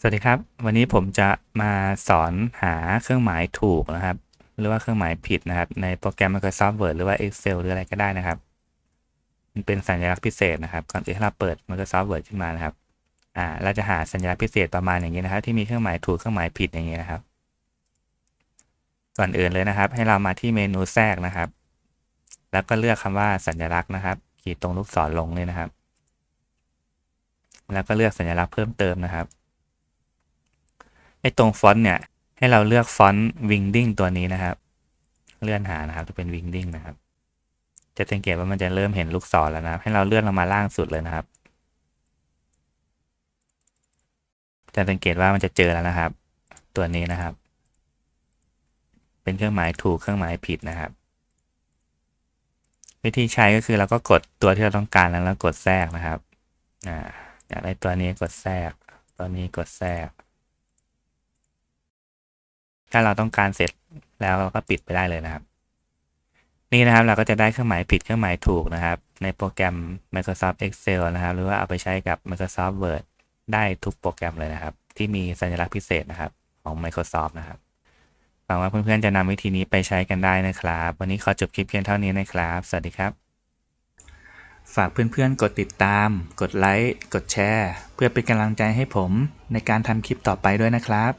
สวัสดีครับ วันนี้ผมจะมาสอนหาเครื่องหมายถูกนะครับ หรือว่าเครื่องหมายผิดนะครับ ในโปรแกรม Microsoft Word หรือว่า Excel หรืออะไรก็ได้นะครับ มันเป็นสัญลักษณ์พิเศษนะครับก่อนที่เราเปิด Microsoft Word ขึ้นมานะครับอ่าเราจะหาสัญลักษณ์พิเศษประมาณอย่างนี้นะครับ ที่มีเครื่องหมายถูกเครื่องหมายผิดอย่างนี้นะครับ ก่อนอื่นเลยนะครับ ให้เรามาที่เมนูแทรกนะครับ แล้วก็เลือกคำว่าสัญลักษณ์นะครับ ขีดตรงลูกศรลงเลยนะครับ แล้วก็เลือกสัญลักษณ์เพิ่มเติมนะครับ ไอ้ตรงฟอนต์เนี่ย ให้เราเลือกฟอนต์วิงดิ้งตัวนี้นะครับ เลื่อนหานะครับ จะเป็นวิงดิ้งนะครับ จะสังเกตว่ามันจะเริ่มเห็นลูกศรแล้วนะครับ ให้เราเลื่อนลงมาล่างสุดเลยนะครับ จะสังเกตว่ามันจะเจอแล้วนะครับ ตัวนี้นะครับ เป็นเครื่องหมายถูกเครื่องหมายผิดนะครับ วิธีใช้ก็คือเราก็กดตัวที่เราต้องการแล้วแล้วกดแทรกนะครับ อ่าอยากได้ตัวนี้กดแทรก ตัวนี้กดแทรก ถ้าเราต้องการเสร็จแล้วเราก็ปิดไปได้เลยนะครับ นี่นะครับเราก็จะได้เครื่องหมายผิดเครื่องหมายถูกนะครับ ในโปรแกรม Microsoft Excel นะครับ หรือว่าเอาไปใช้กับ Microsoft Word ได้ทุกโปรแกรมเลยนะครับ ที่มีสัญลักษณ์พิเศษนะครับของ Microsoft นะครับหวังว่าเพื่อนๆจะนำวิธีนี้ไปใช้กันได้นะครับ วันนี้ขอจบคลิปเพียงเท่านี้นะครับ สวัสดีครับ ฝากเพื่อนๆ กดติดตาม กดไลค์ กดแชร์ เพื่อเป็นกำลังใจให้ผมในการทำคลิปต่อไปด้วยนะครับ